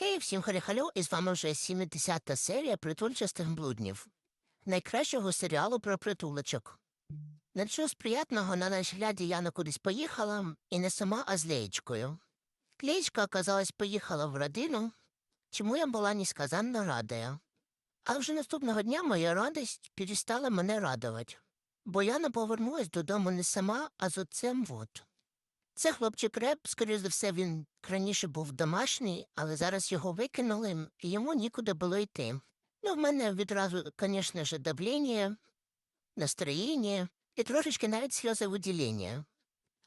Хей, всім халяхалю, і з вами вже 70-та серія притульчастих блуднів, найкращого серіалу про притулочок. Нічого з приятного на наш гляді Яна кудись поїхала, і не сама, а з Леєчкою. Леєчка, оказалось, поїхала в родину, чому я була несказанно радая. А вже наступного дня моя радість перестала мене радувати, бо Яна повернулась додому не сама, а з отцем вот. Це хлопчик Реп, скоріше за все, він раніше був домашній, але зараз його викинули, і йому нікуди було йти. Ну, в мене відразу, звісно ж, давлення, настроєння і трошечки навіть сльозовиділення.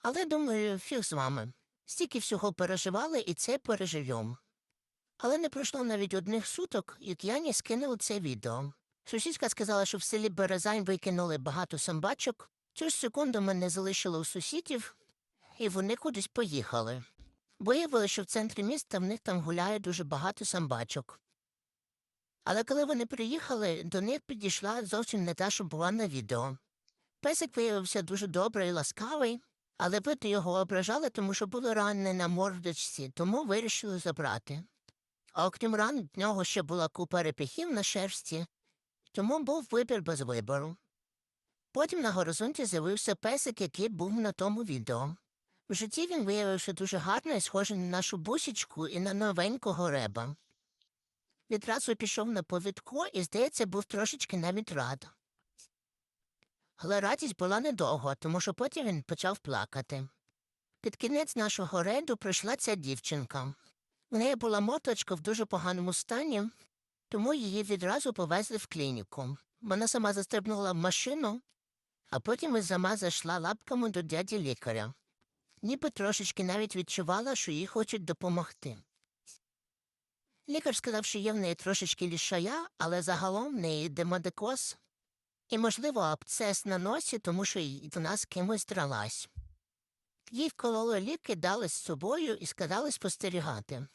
Але, думаю, фіг з вами. Стільки всього переживали, і це переживем. Але не пройшло навіть одних суток, як Яні скинули це відео. Сусідка сказала, що в селі Березань викинули багато самбачок. Цю ж секунду мене залишило у сусідів, і вони кудись поїхали. Виявили, що в центрі міста в них там гуляє дуже багато самбачок. Але коли вони приїхали, до них підійшла зовсім не та, що була на відео. Песик виявився дуже добрий і ласкавий, але видно його ображали, тому що було ранене на мордочці, тому вирішили забрати. А окрім ран, в нього ще була купа репіхів на шерсті, тому був вибір без вибору. Потім на горизонті з'явився песик, який був на тому відео. В житті він виявився дуже гарний, схожий на нашу бусічку і на новенького реба. Відразу пішов на повідко і, здається, був трошечки навіть рад. Але радість була недовго, тому що потім він почав плакати. Під кінець нашого рейду прийшла ця дівчинка. В неї була моточка в дуже поганому стані, тому її відразу повезли в клініку. Вона сама застрибнула в машину, а потім і сама зайшла лапками до дяді лікаря ніби трошечки навіть відчувала, що їй хочуть допомогти. Лікар сказав, що є в неї трошечки лішая, але загалом в неї демодекоз і, можливо, абцес на носі, тому що й до нас кимось дралась. Їй вкололи ліки, дали з собою і сказали спостерігати.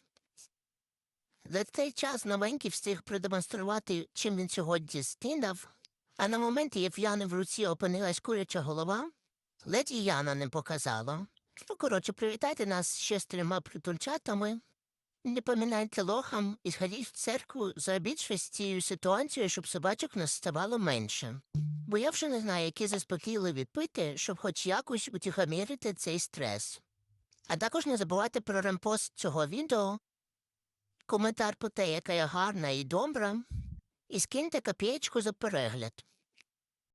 За цей час новенький встиг продемонструвати, чим він сьогодні стинав, а на моменті, як в Яни в руці опинилась куряча голова, ледь і Яна не показала. Ну, коротше, привітайте нас ще з трьома притульчатами. Не поминайте лохам і сходіть в церкву за більшість цією ситуацією, щоб собачок нас ставало менше. Бо я вже не знаю, які заспокійливі пити, щоб хоч якось утихомірити цей стрес. А також не забувайте про ремпост цього відео, коментар про те, яка я гарна і добра, і скиньте копієчку за перегляд.